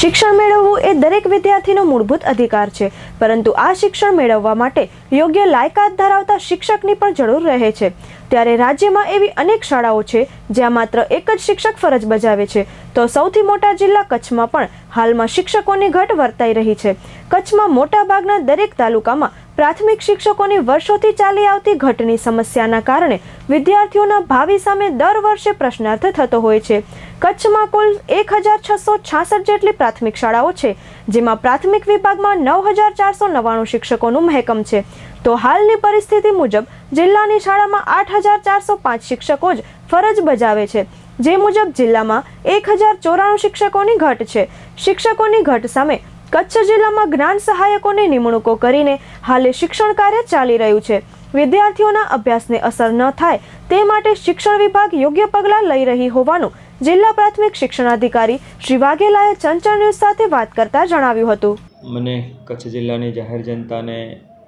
શિક્ષણ મેળવવું એ દરેક વિદ્યાર્થીનો મૂળભૂત અધિકાર છે. પરંતુ આ શિક્ષણ મેળવવા માટે યોગ્ય લાયકાત ધરાવતા શિક્ષકની પણ જરૂર રહે છે. ત્યારે રાજ્યમાં એવી અનેક શાળાઓ છે, જ્યાં માત્ર એક જ શિક્ષક ફરજ બજાવે છે. તો સૌથી મોટા જિલ્લા કચ્છમાં પણ હાલમાં શિક્ષકોની ઘટ વર્તાઈ રહી છે. કચ્છમાં મોટાભાગના દરેક તાલુકામાં પ્રાથમિક શિક્ષકોની વર્ષોથી ચાલી આવતી ઘટની સમસ્યાના કારણે વિદ્યાર્થીઓના ભાવિ સામે દર વર્ષે પ્રશ્નાર્થ થતો હોય છે. કચ્છમાં કુલ એક હજાર છસો છાસઠ જેટલી પ્રાથમિક શાળાઓ છે, જેમાં પ્રાથમિક વિભાગમાં નવ હજાર ચારસો નવ્વાણું શિક્ષકોનું મહેકમ છે. તો હાલની પરિસ્થિતિ મુજબ જિલ્લાની શાળામાં આઠ હજાર ચારસો પાંચ શિક્ષકો જ ફરજ બજાવે છે. જે મુજબ જિલ્લામાં એક હજાર ચોરાણું શિક્ષકોની ઘટ છે. શિક્ષકોની ઘટ સામે કચ્છ જિલ્લામાં જ્ઞાન સહાયકોની નિમણૂકો કરીને હાલે શિક્ષણ કાર્ય ચાલી રહ્યું છે. વિદ્યાર્થીઓના અભ્યાસને અસર ન થાય તે માટે શિક્ષણ વિભાગ યોગ્ય પગલાં લઈ રહી હોવાનું જિલ્લા પ્રાથમિક શિક્ષણાધિકારી શ્રી વાઘેલાએ ચંચળ ન્યૂઝ સાથે વાત કરતા જણાવ્યું હતું. મને કચ્છ જિલ્લાની જાહેર જનતાને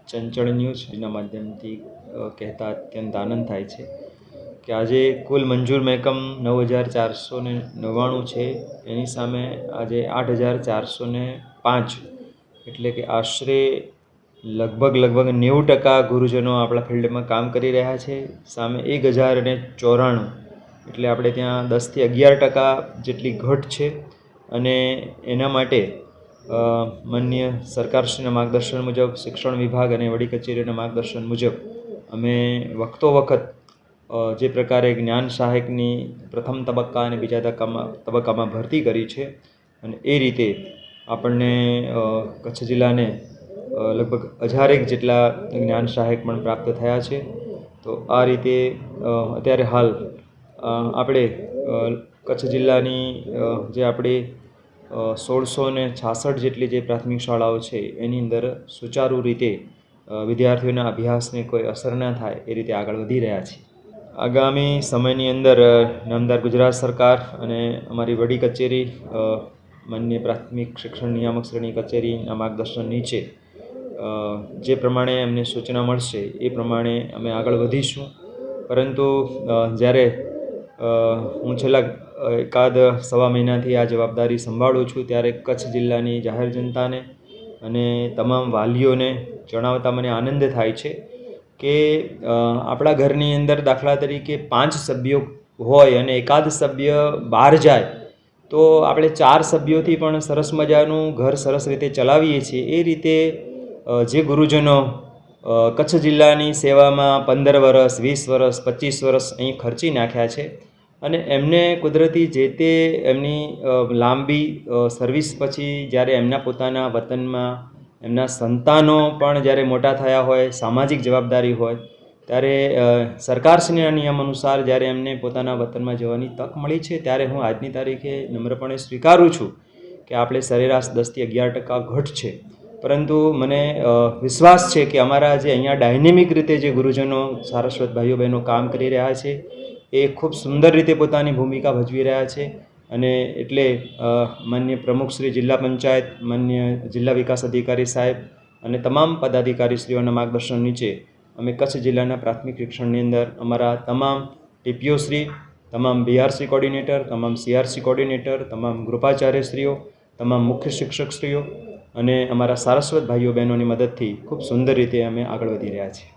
ચંચળ ન્યૂઝના માધ્યમથી કહેતા અત્યંત આનંદ થાય છે કે આજે કુલ મંજૂર મહેકમ નવ હજાર ચારસો ને નવ્વાણું છે. એની સામે આજે આઠ હજાર ચારસો ને પાંચ. એટલે કે આશરે લગભગ લગભગ નેવું ટકા ગુરુજનો આપણા ફિલ્ડમાં કામ કરી રહ્યા છે. સામે એક હજાર અને ચોરાણું. એટલે આપણે ત્યાં દસથી અગિયાર ટકા જેટલી ઘટ છે. અને એના માટે માન્ય સરકારશ્રીના માર્ગદર્શન મુજબ, શિક્ષણ વિભાગ અને વડી કચેરીના માર્ગદર્શન મુજબ અમે વખતો વખત જે પ્રકારે જ્ઞાન સહાયકની પ્રથમ તબક્કા અને બીજા તબક્કામાં તબક્કામાં ભરતી કરી છે. અને એ રીતે આપણને કચ્છ જિલ્લાને લગભગ હજારેક જેટલા જ્ઞાન સહાયક પણ પ્રાપ્ત થયા છે. તો આ રીતે અત્યારે હાલ આપણે કચ્છ જિલ્લાની જે આપણી સોળસો ને છાસઠ જેટલી જે પ્રાથમિક શાળાઓ છે, એની અંદર સુચારુ રીતે વિદ્યાર્થીઓના અભ્યાસને કોઈ અસર ન થાય એ રીતે આગળ વધી રહ્યા છે. આગામી સમયની અંદર નામદાર ગુજરાત સરકાર અને અમારી વડી કચેરી માનનીય પ્રાથમિક શિક્ષણ નિયામક શ્રેણી કચેરીના માર્ગદર્શન નીચે જે પ્રમાણે અમને સૂચના મળશે એ પ્રમાણે અમે આગળ વધીશું. પરંતુ જ્યારે હું છેલ્લા એકાદ સવા મહિનાથી આ જવાબદારી સંભાળું છું, ત્યારે કચ્છ જિલ્લાની જાહેર જનતાને અને તમામ વાલીઓને જણાવતા મને આનંદ થાય છે કે આપણા ઘરની અંદર દાખલા તરીકે પાંચ સભ્યો હોય અને એકાદ સભ્ય બહાર જાય તો આપણે ચાર સભ્યોથી પણ સરસ મજાનું ઘર સરસ રીતે ચલાવીએ છીએ. એ રીતે જે ગુરુજનો કચ્છ જિલ્લાની સેવામાં પંદર વર્ષ વીસ વર્ષ પચીસ વર્ષ અહીં ખર્ચી નાખ્યા છે અને એમને કુદરતી જે તે એમની લાંબી સર્વિસ પછી જ્યારે એમના પોતાના વતનમાં એમના સંતાનો પણ જ્યારે મોટા થયા હોય, સામાજિક જવાબદારી હોય ત્યારે સરકારશ્રીના નિયમ અનુસાર જ્યારે એમને પોતાના વતનમાં જવાની તક મળી છે, ત્યારે હું આજની તારીખે નમ્રપણે સ્વીકારું છું કે આપણે સરેરાશ દસથી અગિયાર ટકા ઘટ છે. પરંતુ મને વિશ્વાસ છે કે અમારા જે અહીંયા ડાયનેમિક રીતે જે ગુરુજનો સારસ્વત ભાઈઓ બહેનો કામ કરી રહ્યા છે, એ ખૂબ સુંદર રીતે પોતાની ભૂમિકા ભજવી રહ્યા છે અને એટલે માન્ય પ્રમુખ શ્રી જિલ્લા પંચાયત, માન્ય જિલ્લા વિકાસ અધિકારી સાહેબ અને તમામ પદાધિકારીશ્રીઓના માર્ગદર્શન નીચે અમે કચ્છ જિલ્લાના પ્રાથમિક શિક્ષણની અંદર અમારા તમામ ટીપીઓશ્રી તમામ બીઆરસી કોર્ડિનેટર તમામ સીઆરસી કોર્ડિનેટર તમામ ગૃપાચાર્યશ્રીઓ, તમામ મુખ્ય શિક્ષકશ્રીઓ અને અમારા સારસ્વત ભાઈઓ બહેનોની મદદથી ખૂબ સુંદર રીતે અમે આગળ વધી રહ્યા છીએ.